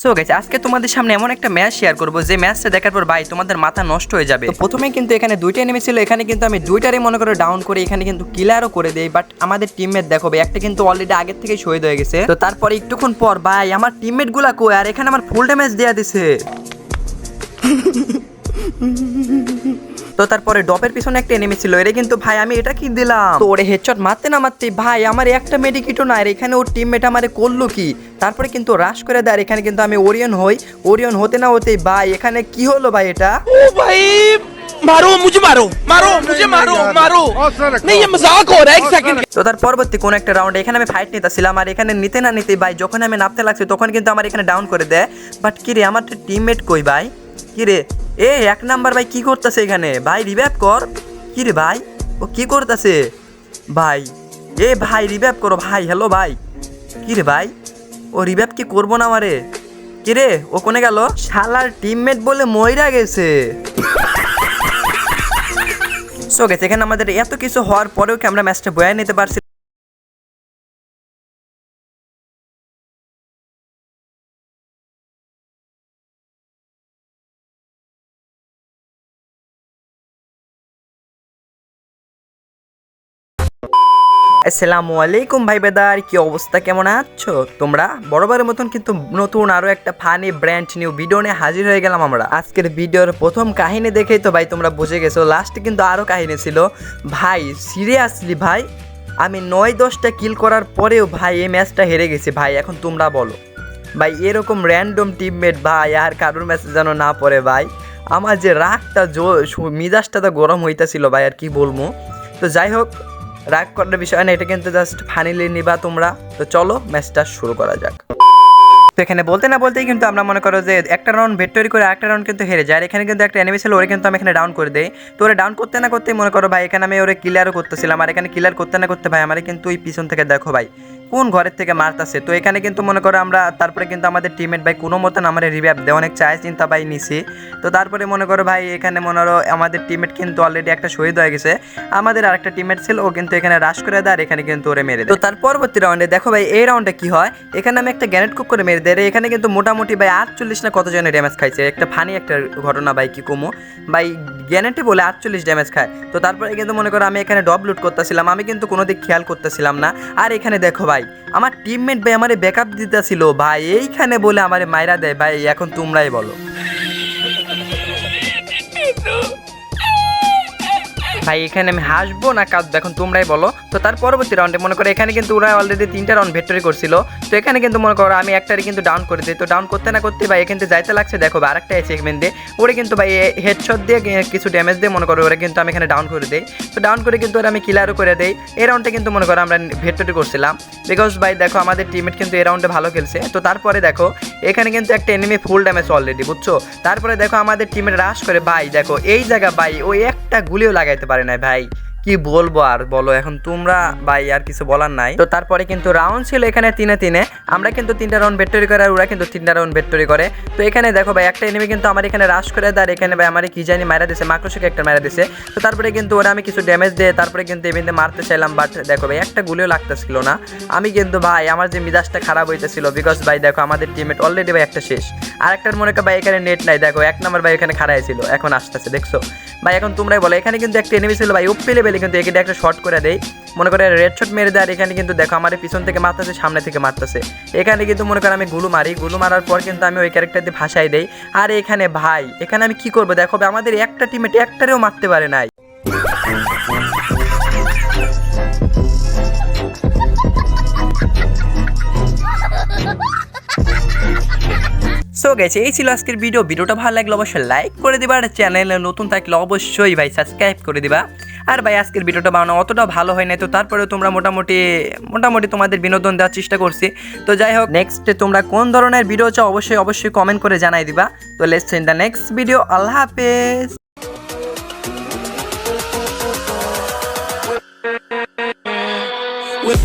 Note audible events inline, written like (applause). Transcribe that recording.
So গেছে আজকে তোমাদের সামনে এমন একটা ম্যাচ শেয়ার করব যে ম্যাচটা দেখার পর ভাই তোমাদের মাথা নষ্ট হয়ে যাবে। তো প্রথমে কিন্তু এখানে দুইটা এনিমি ছিল এখানে কিন্তু আমি দুইটারই মনে করে ডাউন করে এখানে কিন্তু কিলারও করে দেই বাট আমাদের টিমমেট দেখো ভাই একটা কিন্তু অলরেডি আগের থেকে শহীদ হয়ে গেছে। তো তারপরে একটুক্ষণ পর ভাই আমার টিমমেটগুলা কই? আর এখানে আমার ফুল ড্যামেজ দেয়া দিছে। (laughs) তো তারপরে ডপের পিছনে একটা এনিমি ছিল এরে কিন্তু ভাই আমি এটা কি দিলাম তো ওরে হেডশট মারতে না মারতে ভাই আমার একটা মেডিকিটও না আর এখানে ওর টিমমেট আমারে করলো কি তারপরে কিন্তু রাশ করে দেয় আর এখানে কিন্তু আমি ওরিয়ন হই ওরিয়ন হতে না হতেই ভাই এখানে কি হলো ভাই এটা ओ भाई मारो मुझे मारो मारो मुझे मारो मारो नहीं ये मजाक हो रहा है एक सेकंड তো তার পরবর্তী কোন একটা রাউন্ড এখানে আমি ফাইট নিতেছিলাম আর এখানে নিতে না নিতে ভাই যখন আমি নামতে লাগছি তখন কিন্তু আমার এখানে ডাউন করে দেয় বাট কি রে আমার টিমমেট কই ভাই কি রে এ, এক নাম্বার ভাই কি করতেছে এখানে? ভাই রিভাইভ কর। কি রে ভাই? ও কি করতেছে? ভাই, এ ভাই রিভাইভ করো। ভাই হ্যালো ভাই। কি রে ভাই? ও রিভাইভ কি করব না আমারে? কি রে, ও কোনে গেল? শালার টিমমেট বলে মইরা গেছে। সো গেছে এখানে আমাদের এত কিছু হওয়ার পরেও কি আমরা ম্যাচটা বয়ে নিতে পারছি? আসসালামু আলাইকুম ভাই বেদার, কি অবস্থা, কেমন আছো? তোমরা বরাবরের মতন কিন্তু নতুন আরও একটা ফানি ব্র্যান্ড নিউ ভিডিও নিয়ে হাজির হয়ে গেলাম আমরা। আজকের ভিডিওর প্রথম কাহিনী দেখেই তো ভাই তোমরা বুঝে গেছো লাস্টে কিন্তু আরও কাহিনী ছিল। ভাই সিরিয়াসলি ভাই, আমি নয় দশটা কিল করার পরেও ভাই এই ম্যাচটা হেরে গেছি ভাই, এখন তোমরা বলো। ভাই, এরকম র্যান্ডম টিমমেট ভাই, আর কারোর ম্যাচে যেন না পড়ে ভাই, আমার যে রাগটা, জো মিজাজটা তো গরম হইতাছিল ভাই, আর কি বলব। তো যাই হোক রাগ করার বিষয় না, এটা কিন্তু জাস্ট ফানিলি নিবা তোমরা। তো চলো ম্যাচটা শুরু করা যাক। তো এখানে বলতে না বলতেই কিন্তু আমরা মনে করো যে একটা রাউন্ড ভেটরি করে একটা রাউন্ড কিন্তু হেরে যায়। আর এখানে কিন্তু একটা এনিমি ছিল, ওরে কিন্তু আমি এখানে ডাউন করে দেই। তো ওরা ডাউন করতে না করতেই মনে করো ভাই, এখানে আমি ওরে ক্লিয়ারও করতেছিলাম। আর এখানে ক্লিয়ার করতে না করতে ভাই, আমার কিন্তু ওই পিছন থেকে দেখো ভাই কোন ঘরের থেকে মারতাছে? তো এখানে কিন্তু মনে করো আমরা, তারপরে কিন্তু আমাদের টিমমেট ভাই কোনো মতন আমার রিভাইভ দেয়। অনেক চায়, চিন্তা ভাই নিছি। তো তারপরে মনে করো ভাই, এখানে মনে করো আমাদের টিমমেট কিন্তু অলরেডি একটা শহীদ হয়ে গেছে। আমাদের আরেকটা টিমমেট ছিল, ও কিন্তু এখানে রাশ করে দেয় আর এখানে কিন্তু ওরে মেরে দেয়। তো তার পরবর্তী রাউন্ডে দেখো ভাই, এই রাউন্ডে কি হয়? এখানে আমি একটা গ্যানেট কুক করে মেরে দেয় আর এখানে কিন্তু মোটামুটি ভাই আটচল্লিশ না কত জনের ড্যামেজ খাইছে? একটা ফানি একটা ঘটনা ভাই, কি কমো? ভাই গ্যানেটে বলে আটচল্লিশ ড্যামেজ খায়। তো তারপরে কিন্তু মনে করো আমি এখানে ডব লুট করতেছিলাম। আমি কিন্তু কোনো দিক খেয়াল করতেছিলাম না। আর এখানে দেখো ভাই আমার টিমমেট ভাই আমারে ব্যাকআপ দিতেছিল। ভাই, এইখানে বলে আমারে মাইরা দেয়। ভাই, এখন তোমরাই বলো। ভাই এখানে আমি হাসবো না কাঁদবো এখন তোমরাই বলো। তো তার পরবর্তী রাউন্ডে মনে করো এখানে কিন্তু ওরা অলরেডি তিনটা রাউন্ড ভেক্টরি করছিল। তো এখানে কিন্তু মনে করো আমি একটারে কিন্তু ডাউন করে দিই। তো ডাউন করতে না করতে ভাই এখানে যাইতে লাগছে দেখো ভাই, আরেকটা এখানে দিয়ে। ওরে কিন্তু ভাই হেডশট দিয়ে কিছু ড্যামেজ দিয়ে মনে করো ওরা কিন্তু আমি এখানে ডাউন করে দিই। তো ডাউন করে কিন্তু ওরা আমি কিলারও করে দেই। এই রাউন্ডে কিন্তু মনে করো আমরা ভেক্টরি করছিলাম। বিকজ ভাই দেখো আমাদের টিমমেট কিন্তু এই রাউন্ডে ভালো খেলছে। তো তারপরে দেখো এখানে কিন্তু একটা এনিমি ফুল ড্যামেজ অলরেডি বুঝছ? তারপরে দেখো আমাদের টিমের রাশ করে ভাই দেখো এই জায়গা ভাই ওই একটা গুলিও লাগাইতে পারে না ভাই। কি বলব আর বলো, এখন তোমরা ভাই আর কিছু বলার নাই। তো তারপরে কিন্তু রাউন্ড ছিল এখানে তিনে তিনে। আমরা কিন্তু তিনটা রাউন্ড ভেক্টরি করে আর ওরা কিন্তু তিনটা রাউন্ড ভেক্টরি করে। তো এখানে দেখো ভাই, একটা এনিমি কিন্তু আমার এখানে রাশ করে দেয় আর এখানে ভাই আমার কি জানি মারা দিছে, মাকড়সাকে একটা মারা দিছে। তো তারপরে কিন্তু ওরা আমি কিছু ড্যামেজ দিয়ে তারপরে কিন্তু এমনিতে মারতে চাইলাম বাট দেখো ভাই, একটা গুলিও লাগতেছিল না। আমি কিন্তু ভাই, আমার যে মিজাজটা খারাপ হইতেছিল বিকজ ভাই দেখো আমাদের টিমমেট অলরেডি ভাই একটা শেষ। আর একটার মনে ভাই, এখানে নেট নাই। দেখো, এক নম্বর ভাই এখানে খাড়াই ছিল, এখন আসতেছে, দেখছ? ভাই, এখন তোমরাই বলো, এখানে কিন্তু একটা এনিমি ছিল ভাই ওপি লেভেলে কিন্তু এখানে একটা শর্ট করে দেয় মনে করে রেড শট মেরে দেয়, আর এখানে কিন্তু দেখো আমার পিছন থেকে মারতেছে, সামনে থেকে মারতেছে। এখানে কিন্তু মনে করো আমি গুলু মারি, গুলু মারার পর কিন্তু আমি ওই ক্যারেক্টার দিয়ে ভাসাই দেই। আর এখানে ভাই, এখানে আমি কি করব? দেখো, আমাদের একটা টিমেট একটারেও মারতে পারে নাই। সো গেছে এই ছিল আজকের ভিডিও ভিডিওটা ভালো লাগলে অবশ্যই লাইক করে দিবা, আর চ্যানেলে নতুন থাকলে অবশ্যই ভাই সাবস্ক্রাইব করে দিবা। আর ভাই, আজকের ভিডিওটা বানানো অতটা ভালো হয় নাই তো তারপরে তোমরা মোটামুটি মোটামুটি তোমাদের বিনোদন দেওয়ার চেষ্টা করছি। তো যাই হোক নেক্সটে তোমরা কোন ধরনের ভিডিও চাও অবশ্যই অবশ্যই কমেন্ট করে জানাই দিবা। তো let's in the next video আল্লাহ হাফেজ। with